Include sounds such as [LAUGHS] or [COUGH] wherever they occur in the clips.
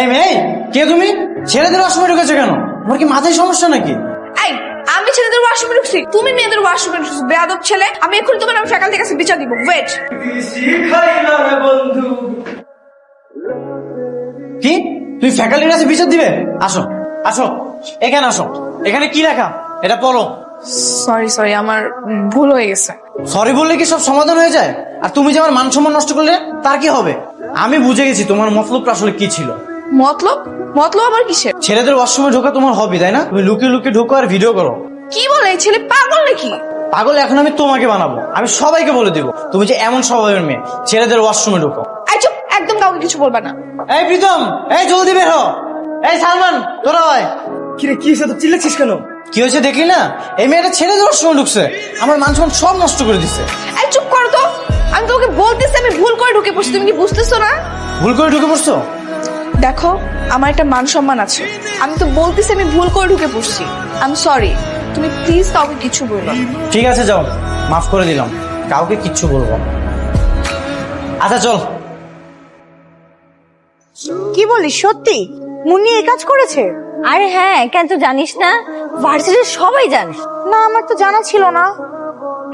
এই মেয়ে কে তুমি? ছেলেদের ওয়াশরুমে ঢুকেছো কেন? তোমার কি মাথায় সমস্যা নাকি? এই আমি ছেলেদের ওয়াশরুমে ঢুকছি। তুমি মেয়েদের ওয়াশরুমে ঢুকছো। বেয়াদব ছেলে আমি এক্ষুনি তোমার আমি ফ্যাকাল্টির কাছে বিচার দিব। ওয়েট কি? তুমি ফ্যাকাল্টির কাছে বিচার দিবে? আসো আসো এখানে আসো। এখানে কি লেখা? এটা পড়ো। সরি সরি আমার ভুল হয়ে গেছে। সরি বললে কি সব সমাধান হয়ে যায়? আর তুমি যে আমার মান সম্মান নষ্ট করলে তার কি হবে? আমি বুঝে গেছি তোমার মতলবটা আসলে কি ছিল। মতলব? মতলব আবার কিসের? ছেলেদের ওয়াশরুমে ঢোকা তোমার হবি তাই না? তুমি লুকিয়ে লুকিয়ে ঢোকো আর ভিডিও করো। কি বলে এই ছেলে? পাগল নাকি? পাগল এখন আমি তোমাকে বানাবো। আমি সবাইকে বলে দিব তুমি যে এমন স্বভাবের মেয়ে ছেলেদের ওয়াশরুমে ঢোকো। এই চুপ একদম কাউকে কিছু বলবা না। এই প্রীতম এই জলদি বের হ। এই সালমান তোরা হয় কিরে কি হয়েছে? তো চিল্লাচ্ছিস কেন? কি হয়েছে দেখলি না? এই মেয়েটা ছেলেদের ওয়াশরুমে ঢুকছে। আমার মান সম্মান সব নষ্ট করে দিচ্ছে এই চুপ করো তো। আমি তোমাকে বলতেছি আমি ভুল করে ঢুকে পড়ছি। তুমি কি বুঝতেছো না? ভুল করে ঢুকে পড়ছো? দেখো আমার একটা মান সম্মান আছে। আমি তো বলতেছি আমি ভুল করে ঢুকে পড়ছি। আমি সরি তুমি প্লিজ কাউকে কিছু বলো না। ঠিক আছে যাও। মাফ করে দিলাম। কাউকে কিচ্ছু বলব না। আচ্ছা চল। কি বলিস সত্যি? মুন্নি এই কাজ করেছে? আরে হ্যাঁ কেন তো জানিস না? ভার্সিটির সবাই জানে। না আমার তো জানা ছিল না।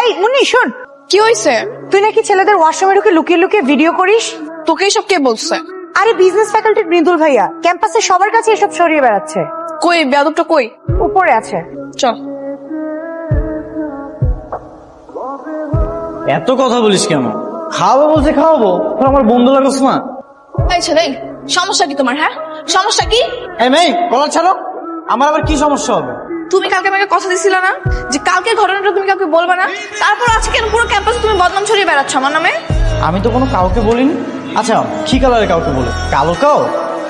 এই মুন্নি শোন। কি হয়েছে তুই নাকি ছেলেদের ওয়াশরুমে ঢুকে লুকিয়ে লুকিয়ে ভিডিও করিস? তোকে সব কে বলছে? আরে বিজনেস ফ্যাকাল্টির মৃদুল ভাইয়া ক্যাম্পাসে সবার কাছে এসব ছড়িয়ে বেড়াচ্ছে। কই বেয়াদবটা কই? উপরে আছে। চল এত কথা বলিস কেন? খাওয়াবো বলছে খাওয়াবো তোর আমার বন্ধু লাগছ না। এই ছেলে সমস্যা কি তোমার হ্যাঁ? সমস্যা কি? এই মেয়ে কলার ছাড়ো। আমার আবার কি সমস্যা হবে? তুমি কালকে আমাকে কথা দিছিলে না যে কালকে ঘটনাটা তুমি কাউকে বলবে না? তারপর আজকে কেন পুরো ক্যাম্পাসে তুমি বদনাম ছড়িয়ে বেড়াচ্ছ আমার নামে? আমি তো কোনো কাউকে বলিনি। আচ্ছা কি কালারের কাউকে বলে? কালো কাও?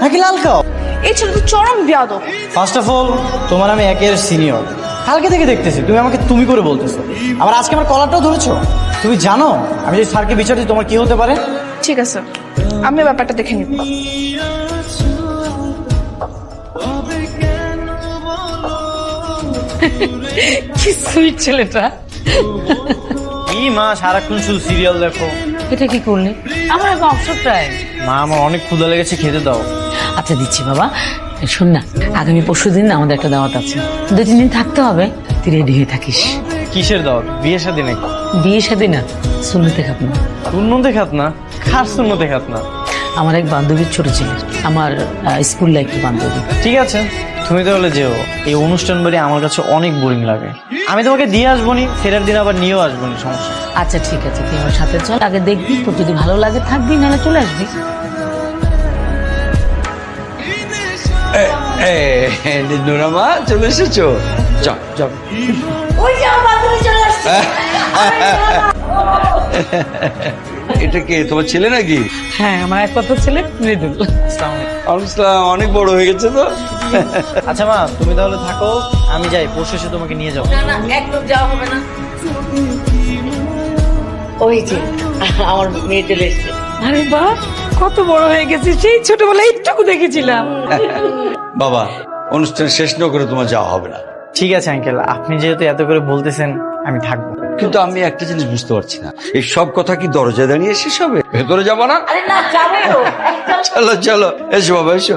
নাকি লাল কাও? এই ছেলে তো চরম বিয়াদব। ফার্স্ট অফ অল তোমার আমি একের সিনিয়র কালকে থেকে দেখতেছি তুমি আমাকে তুমি করে বলতেছো। আবার আজকে আমার কলারটাও ধরেছো। তুমি জানো আমি যদি স্যারকে বিচার দিই তোমার কি হতে পারে? ঠিক আছে আমি ব্যাপারটা দেখে নিব। কি সুইট ছেলেটা। কি মা সারাক্ষণ শুধু সিরিয়াল দেখো। এটা কি করলি? আমার এখন অবসর টাইম মা আমার অনেক ক্ষুধা লেগেছে খেতে দাও। আচ্ছা দিচ্ছি বাবা। শোন না আগামী পরশু দিন আমাদের একটা দাওয়াত আছে। দু তিন দিন থাকতে হবে তুই রেডি হয়ে থাকিস। কিসের দাওয়াত? বিয়ে শাদী নাকি? বিয়ে সাথে না শুনতে খাব না। শূন্যতে খাত না? খার শূন্যতে খাত না? আমার এক বান্ধবীর ছোট ছেলে আমার স্কুল লাইফের বান্ধবী। ঠিক আছে। তুমি তাহলে যেও। এই অনুষ্ঠান বাড়ি আমার কাছে অনেক বোরিং লাগে। আমি তোমাকে দিয়ে আসব নি ফেরার দিন আবার নিয়েও আসব নি সমস্যা আচ্ছা ঠিক আছে তুই আমার সাথে চল আগে দেখবি তোর যদি ভালো লাগে থাকবি নাহলে চলে আসবি। নুরামা চলে এসেছ? যাও যাও। এটা কে তোমার ছেলে নাকি? হ্যাঁ আমার একমাত্র ছেলে মৃদুল। আসসালাম অনেক বড় হয়ে গেছে তো? [LAUGHS] আচ্ছা মা তুমি তাহলে থাকো আমি যাই পরশু এসে তোমাকে নিয়ে যাব। একদম যাওয়া হবে না। ওই যে আমার মেয়ে চলে এসছে। আরে বাহ কত বড় হয়ে গেছে সেই ছোটবেলায় একটুকু দেখেছিলাম। [LAUGHS] বাবা অনুষ্ঠান শেষ না করে তোমার যাওয়া হবে না। ঠিক আছে আঙ্কেল আপনি যেহেতু এত করে বলতেছেন আমি থাকব। কিন্তু আমি একটা জিনিস বুঝতে পারছি না। এই সব কথা কি দরজা দাঁড়িয়ে শেষ হবে? ভেতরে যাব না? আরে না যাবে চলো চলো এসো বাবা এসো।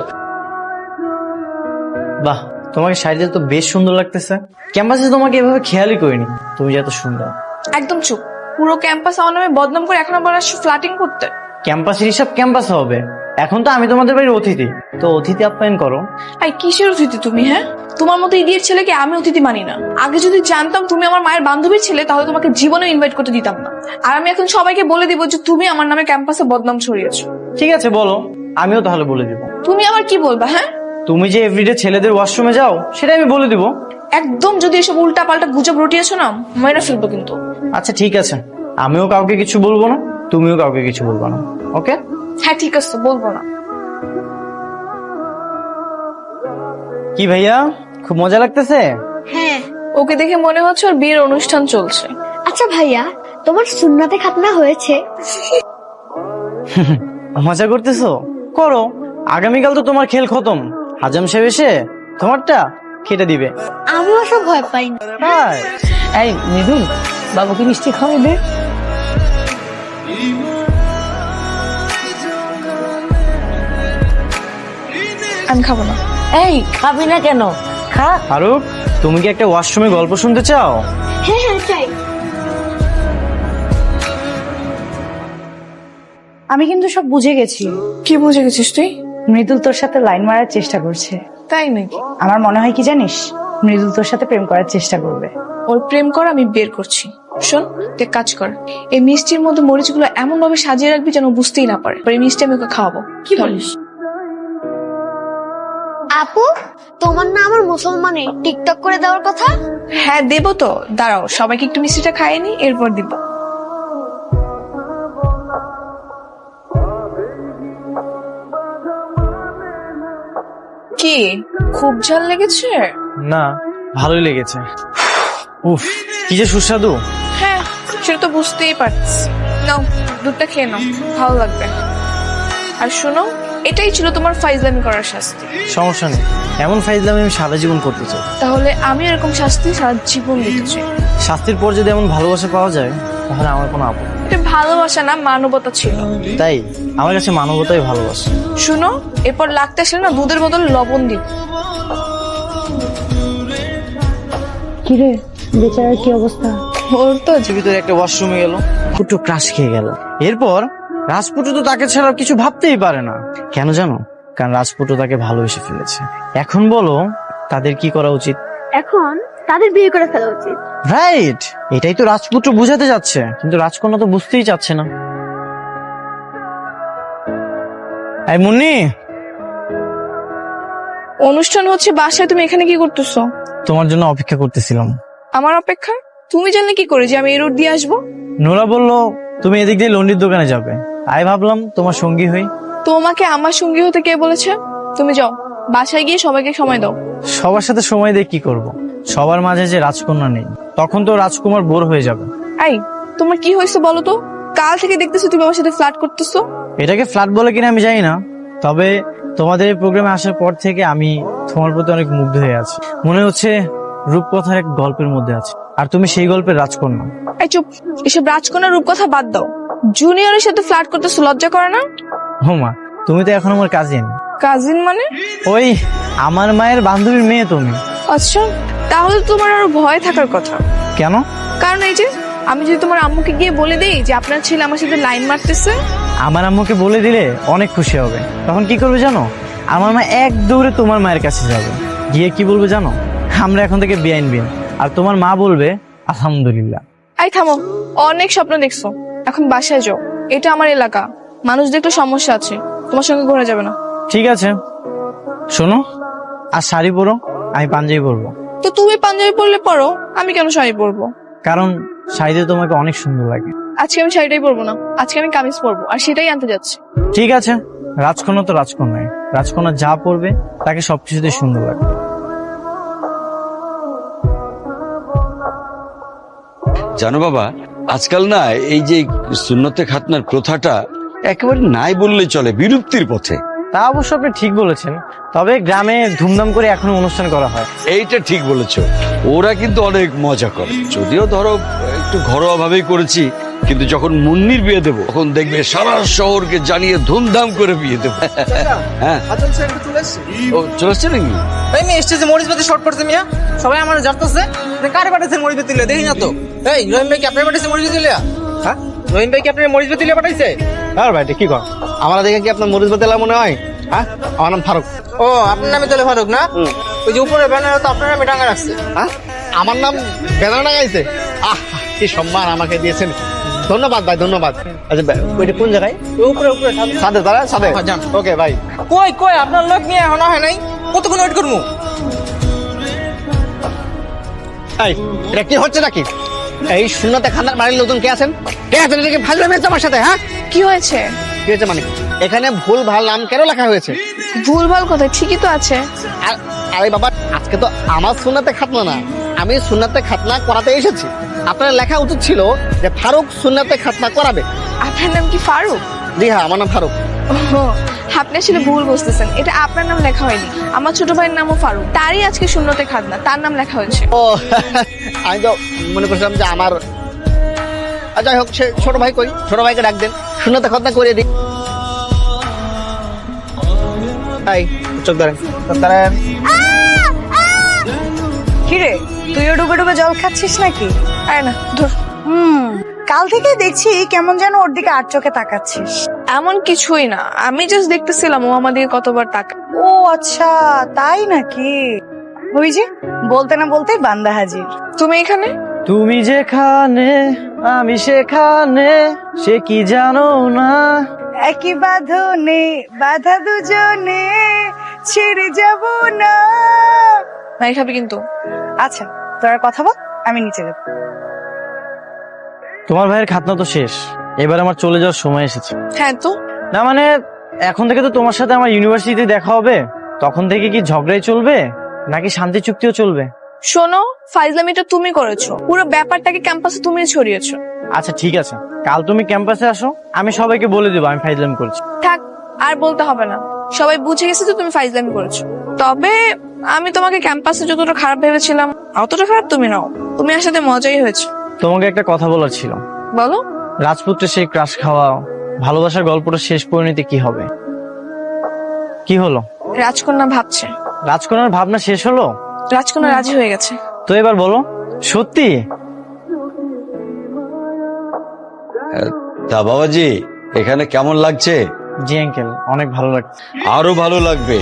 বাহ তোমাকে শাড়িতে তো বেশ সুন্দর লাগতেছে। ক্যাম্পাসে তোমাকে এভাবে খেয়ালই করিনি। তুমি যে এত সুন্দর। একদম চুপ। পুরো ক্যাম্পাস আমার নামে বদনাম করে এখন আবার আসছো ফ্লাটিং করতে। ক্যাম্পাসের হিসাব ক্যাম্পাসে হবে। এখন তো আমি তোমাদের বাড়ির অতিথি। তো অতিথি আপ্যায়ন করো। এই কিসের অতিথি তুমি হ্যাঁ? তোমার মতো ইডিয়ের ছেলেকে আমি অতিথি মানি না। আগে যদি জানতাম তুমি আমার মায়ের বান্ধবীর ছেলে তাহলে তোমাকে জীবনে ইনভাইট করতে দিতাম না। আর আমি এখন সবাইকে বলে দিব যে তুমি আমার নামে ক্যাম্পাসে বদনাম ছড়িয়েছো। ঠিক আছে বলো। আমিও তাহলে বলে দিব। তুমি আমার কি বলবা হ্যাঁ? তুমি যে এভরিডে ছেলেদের ওয়াশরুমে যাও সেটা আমি বলে দিব। একদম যদি এসব উল্টা পাল্টা গুজব রটিয়েছো না মেরে ফেলব কিন্তু। আচ্ছা ঠিক আছে। আমিও কাউকে কিছু বলব না তুমিও কাউকে কিছু বলব না ওকে? হ্যাঁ ঠিক আছে বলব না। কি ভাইয়া খুব মজা লাগতেছে? হ্যাঁ। ওকে দেখে মনে হচ্ছে ওর বিয়ের অনুষ্ঠান চলছে। আচ্ছা ভাইয়া তোমার সুন্নাতে খাতনা হয়েছে? [LAUGHS] মজা করতেছো? করো। আগামীকাল তো তোমার খেল খতম। হাজাম সাহেব এসে তোমারটা খেটে দিবে। আমিও সব ভয় পাই। না তাই? এই মৃদুল বাবুকে মিষ্টি খাওয়াই দে। আমি খাব না। এই খাবি না কেন? খা। ফারুক তুমি কি একটা ওয়াশরুমে গল্প শুনতে চাও? হ্যাঁ হ্যাঁ চাই। আমি কিন্তু সব বুঝে গেছি। কি বুঝে গেছিস তুই? মৃদুল তোর সাথে লাইন মারার চেষ্টা করছে। তাই নাকি? আমার মনে হয় কি জানিস? মৃদুল তোর সাথে প্রেম করার চেষ্টা করবে। ওর প্রেম কর আমি বের করছি। শোন তুই এক কাজ কর। এই মিষ্টির মধ্যে মরিচগুলো এমন ভাবে সাজিয়ে রাখবি যেন বুঝতেই না পারে। এবার এই মিষ্টি আমি ওকে খাওয়াবো। কি বলিস? আপু তোমার না আমার মুসলমানে টিকটক করে দেওয়ার কথা? হ্যাঁ দেবো তো। দাঁড়াও সবাইকে একটু মিষ্টিটা খাইয়ে নি এরপর দিব। কি? খুব ঝাল লেগেছে? না ভালোই লেগেছে। উফ কি যে সুস্বাদু। হ্যাঁ সেটা তো বুঝতেই পারছি। নাও দুধটা খেয়ে নাও ভালো লাগবে। আর শোনো এটাই ছিল তোমার ফাইজলামি করার শাস্তি। সমস্যা নেই। এমন ফাইজলামি আমি সারা জীবন করতে চাই। তাহলে আমি এরকম শাস্তি সারা জীবন দিতে চাই। শাস্তির পর যদি এমন ভালোবাসা পাওয়া যায় তাহলে আমার কোনো আপত্তি। এটা ভালোবাসা না মানবতা ছিল? তাই আমার কাছে মানবতাই ভালোবাসা। শুনো এরপর লাগতে আসলে না দুধের বদল লবণ দিব কিরে বেচারার কি অবস্থা? ওর তো একটা ওয়াশরুমে গেল। ফুটু ক্রাশ খেয়ে গেল। এরপর রাজপুটু তো তাকে ছাড়া কিছু ভাবতেই পারে না। কেন জানো? কারণ রাজপুটু তাকে ভালোবেসে ফেলেছে। এখন বলো তাদের কি করা উচিত? এখন তাদের বিয়ে করে ফেলা উচিত। রাইট এটাই তো রাজপুত্র বুঝাতে যাচ্ছে কিন্তু রাজকন্যা তো বুঝতেই চাচ্ছে না। এই মুন্নি! অনুষ্ঠান হচ্ছে বাসায় তুমি এখানে কি করতেছো? তোমার জন্য অপেক্ষা করতেছিলাম। আমার অপেক্ষা? তুমি জানলে কি করে যে আমি এই রোড দিয়ে আসব? নোরা বলল তুমি এদিক দিয়ে লন্ডির দোকানে যাবে। আই ভাবলাম তোমার সঙ্গী হই। তোমাকে আমার সঙ্গী হতে কে বলেছে? তুমি যাও। বাসায় গিয়ে সবাইকে সময় দাও। সবার সাথে সময় দিয়ে কি করব। সবার মাঝে যে রাজকন্যা নেই তখন তো রাজকুমার বোর হয়ে যাবে। এই তোমার কি হয়েছে বলো তো? কাল থেকে দেখতেছো তুমি আমার সাথে ফ্লার্ট করতেছো? এটাকে ফ্ল্যাট বলে কিনা আমি জানি না তবে তোমাদের এই প্রোগ্রামে আসার পর থেকে আমি তোমার প্রতি অনেক মুগ্ধ হয়ে আছি। মনে হচ্ছে রূপকথার এক গল্পের মধ্যে আছে। আর তুমি সেই গল্পের রাজকন্যা। এই চুপ এসব রাজকন্যার রূপকথা বাদ দাও। জুনিয়রের সাথে ফ্লার্ট করতেছো লজ্জা করে না? হোমা তুমি তো এখন আমার কাজিন কাজিন মানে? ওই আমার মায়ের বান্ধবীর মেয়ে তুমি। আচ্ছা তাহলে তোমার আরও ভয় থাকার কথা। কেন? কারণ এই যে আমি যদি তোমার আম্মুকে গিয়ে বলে দেই যে আপনার ছেলে আমার সাথে লাইন মারতেছে? আমার আম্মুকে বলে দিলে অনেক খুশি হবে। তখন কি করবে জানো? আমার মা এক দৌড়ে তোমার মায়ের কাছে যাবে। গিয়ে কি বলবে জানো? আমরা এখন থেকে বিআইন বিন আর তোমার মা বলবে আলহামদুলিল্লাহ। আই থামো অনেক স্বপ্ন দেখছ। এখন বাসায় যাও। এটা আমার এলাকা। মানুষ দেখলে সমস্যা আছে। তোমার সঙ্গে ঘোরা যাবে না। ঠিক আছে। শোনো আর শাড়ি পরো আমি পাঞ্জাবি পরবো। তো তুমি পাঞ্জাবি পরলে পরো আমি কেন শাড়ি পরবো? কারণ শাড়িতে তোমাকে অনেক সুন্দর লাগে। আজকে আমি শাড়িটাই পরবো না আজকে আমি কামিজ পরবো আর সেটাই আনতে যাচ্ছি। ঠিক আছে রাজকন্যা তো রাজকন্যাই। রাজকন্যা যা পরবে তাকে সবকিছুতে সুন্দর লাগে জানো বাবা আজকাল না এই যে সুন্নতে খাতনার প্রথাটা একেবারে নাই বললেই চলে বিলুপ্তির পথে। তা অবশ্য আপনি ঠিক বলেছেন তবে গ্রামে ধুমধাম করে এখনও অনুষ্ঠান করা হয়। এইটা ঠিক বলেছ। ওরা কিন্তু অনেক মজা করে। যদিও ধরো একটু ঘরোয়া ভাবেই করেছি কিন্তু যখন মুন্নির বিয়ে দেবো তখন দেখবে সারা শহরকে জানিয়ে ধুমধাম করে বিয়ে দেবো। হ্যাঁ। ও চলে আসছে নাকি? এই মেয়ে স্টেজে মরিচ বাতি শর্ট পড়ছে মিয়া। সবাই আমার জানতেছে কারে পাঠাইছেন মরিচ বাতি দেখি না তো। এই রহিম ভাই কি আপনার পাঠাইছে মরিচ বাতি হ্যাঁ? রহিম ভাই কি আপনার মরিচ বাতি পাঠাইছে? আর ভাই কি কর? আমার দেখে কি আপনার মরিচ বাতেলা মনে হয়? হ্যাঁ? আমার নাম ফারুক। ও আপনার নামে তাহলে ফারুক না? ওই যে উপরে ব্যানার তো আপনার নামে টাঙা রাখছে। হ্যাঁ? আমার নাম বেদনা গাইছে আহ কি সম্মান আমাকে দিয়েছেন। ধন্যবাদ ভাই ধন্যবাদ। আচ্ছা ওইটা কোন জায়গায়? উপরে উপরে সাদে দাঁড়া সাদে ওকে ভাই। কই কই আপনার লোক নিয়ে এখনও হয় নাই? কতক্ষণ ওয়েট করব? এই এটা কি হচ্ছে নাকি? এই শূন্যতে খান্দার বাড়ির লোকজন কে আছেন? কে আছেন? এটাকে ফাজলে মেয়েছে আমার সাথে হ্যাঁ? কি হয়েছে? কি হয়েছে মানে? এখানে ভুল ভালো নাম কেন লেখা হয়েছে? ভুলভাল কথা ঠিকই তো আছে। আর আরে বাবা আজকে তো আমার সুন্নাতে খাতনা না। আমি সুন্নাতে খাতনা করাতে এসেছি। আপনার লেখা উচিত ছিল যে ফারুক সুন্নাতে খাতনা করাবে। আপনার নাম কি ফারুক? জি হ্যাঁ আমার নাম ফারুক। ও, আপনি আসলে ভুল বুঝতেছেন। এটা আপনার নাম লেখা হয়নি। আমার ছোট ভাইয়ের নামও ফারুক। তারই আজকে শূন্যতে খাতনা। তার নাম লেখা হয়েছে। ও আমি তো মনে করছিলাম যে আমার আর যাই হোক সে ছোট ভাই কই? ছোট ভাইকে ডাক দেন। শূন্যতে খাতনা করিয়ে দিই। এই চোখ ধরেন চোখ ধরেন। কিরে তুইও ডুবে ডুবে জল খাচ্ছিস নাকি? আরে না ধর। হুম কাল থেকে দেখছি কেমন যেন ওর দিকে আর চোখে তাকাচ্ছিস। এমন কিছুই না আমি জাস্ট দেখতেছিলাম ও আমাদের কতবার টাকা ও আচ্ছা তাই নাকি? ওই যে বলতে না বলতেই বান্দা হাজির। তুমি এখানে? তুমি যেখানে আমি সেখানে সে কি জানো না? একই বাঁধনে বাধা দুজনে ছেড়ে যাব না। নাই খাবি কিন্তু। আচ্ছা তোরা কথা বল আমি নিচে যাব। তোমার ভাইয়ের খাতনা তো শেষ। এবার আমার চলে যাওয়ার সময় এসেছে। হ্যাঁ তো? না মানে এখন থেকে তো তোমার সাথে আমার ইউনিভার্সিটিতে দেখা হবে। তখন থেকে কি ঝগড়াই চলবে? নাকি শান্তি চুক্তিও চলবে? শোনো ফাইজলামিটা তুমি করেছ। পুরো ব্যাপারটাকে ক্যাম্পাসে তুমি ছড়িয়েছো। আচ্ছা ঠিক আছে। কাল তুমি ক্যাম্পাসে আসো আমি সবাইকে বলে দেবো আমি ফাইজলাম করছি। থাক আর বলতে হবে না। সবাই বুঝে গেছে তো তুমি ফাইজলামি করেছ। তবে আমি তোমাকে ক্যাম্পাসে যতটা খারাপ ভেবেছিলাম অতটা খারাপ তুমি নাও। তুমি আসাতে মজাই হয়েছে। তোমাকে একটা কথা বলার ছিল। বলো। রাজপুত্রের সেই ক্রাশ খাওয়া ভালোবাসার গল্পটা শেষ পরিণতি কি হবে? কি হলো? রাজকন্যা ভাবছে। রাজকন্যার ভাবনা শেষ হলো? রাজকন্যা রাজি হয়ে গেছে। তো এবার বলো সত্যি? তা বাবাজি এখানে কেমন লাগছে? জি আঙ্কেল অনেক ভালো লাগছে। আরও ভালো লাগবে।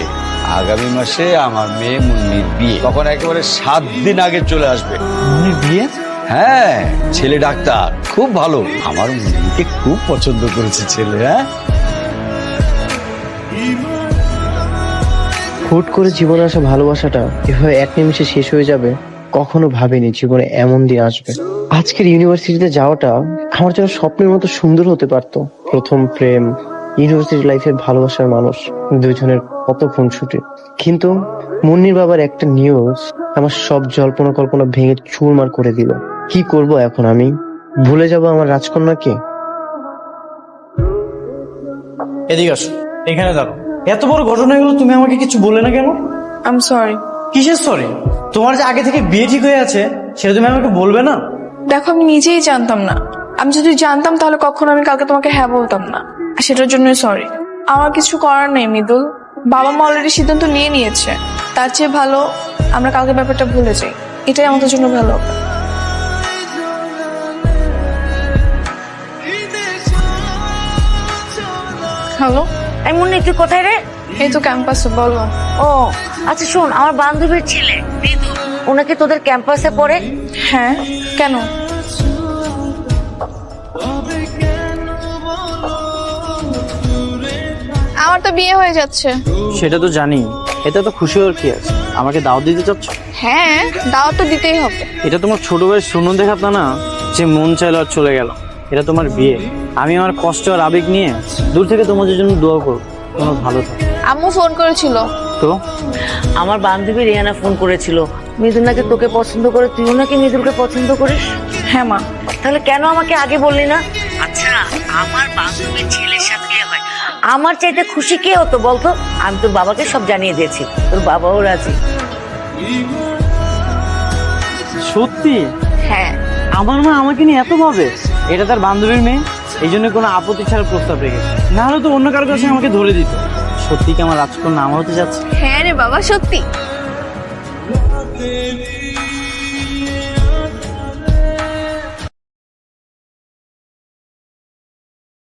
আগামী মাসে আমার মেয়ে মুন্নির বিয়ে। তখন একেবারে সাত দিন আগে চলে আসবে। মনির বিয়ে? হ্যাঁ ছেলে ডাক্তার। খুব ভালো। আমার মুন্নিকে খুব পছন্দ করেছে ছেলে হ্যাঁ? হুট করে জীবনে আসা ভালোবাসাটা এভাবে এক নিমিষে শেষ হয়ে যাবে, কখনো ভাবিনি জীবনে এমন দিন আসবে। আজকের ইউনিভার্সিটিতে যাওয়াটা আমার জন্য স্বপ্নের মতো সুন্দর হতে পারতো। প্রথম প্রেম, ইউনিভার্সিটি লাইফের ভালোবাসার মানুষ, দুজনের কত ফোন ছুটে। কিন্তু মুন্নির বাবার একটা নিউজ আমার সব জল্পনা কল্পনা ভেঙে চুরমার করে দিল। কি করব এখন আমি? ভুলে যাব আমার রাজকন্যাকে? এদিকে আসো। এখানে দাঁড়ো এত বড় ঘটনা এগুলো তুমি আমাকে কিছু বলে না কেন? আম সরি কিসের সরি তোমার যে আগে থেকে বিয়ে ঠিক হয়ে আছে সেটা তুমি আমাকে বলবে না? দেখো আমি নিজেই জানতাম না। আমি যদি জানতাম তাহলে কখনো আমি কালকে তোমাকে হ্যাঁ বলতাম না। আর সেটার জন্যই সরি আমার কিছু করার নেই মৃদুল। বাবা মা অলরেডি সিদ্ধান্ত নিয়ে নিয়েছে। তার চেয়ে ভালো আমরা কালকে ব্যাপারটা ভুলে যাই। এটাই আমাদের জন্য ভালো হ্যালো এই মুন্নি তুই কোথায় রে? এই তো ক্যাম্পাসে বলো। ও আচ্ছা শোন আমার বান্ধবীর ছেলে ওনাকে তোদের ক্যাম্পাসে পড়ে? হ্যাঁ কেন? আমার তো বিয়ে হয়ে যাচ্ছে। সেটা তো জানি এতে তো খুশি হওয়ার কি আছে? আমাকে দাওয়াত দিতে চাচ্ছ? হ্যাঁ দাওয়াত তো দিতেই হবে। এটা তোমার ছোট ভাইয়ের শূন্য দেখাত না না যে মন চাইলো আর চলে গেল। এটা তোমার বিয়ে। আমি আমার কষ্ট আর আবেগ নিয়ে দূর থেকে তোমাদের জন্য দোয়া করব। তোমার ভালো থাকো। আম্মু ফোন করেছিল। তো? আমার বান্ধবী রিয়ানা ফোন করেছিল। মৃদুল নাকি তোকে পছন্দ করে তুইও নাকি মৃদুলকে পছন্দ করিস? হ্যাঁ মা। তাহলে কেন আমাকে আগে বললি না? আচ্ছা আমার বান্ধবীর ছেলের সাথে বিয়ে হয়। আমার চাইতে খুশি কে হতো বলতো? আমি তোর বাবাকে সব জানিয়ে দিয়েছি। তোর বাবাও রাজি। সত্যি? হ্যাঁ। আমার মা আমাকে নিয়ে এত ভাবে। এটা তার বান্ধবীর মেয়ে। এই জন্য কোনো আপত্তি ছাড়া প্রস্তাব রেখেছে। না হলে তো অন্য কারোর কাছে আমাকে ধরে দিত। সত্যি কি আমার রাজকন্যা আমার হতে যাচ্ছে? হ্যাঁ রে বাবা, সত্যি।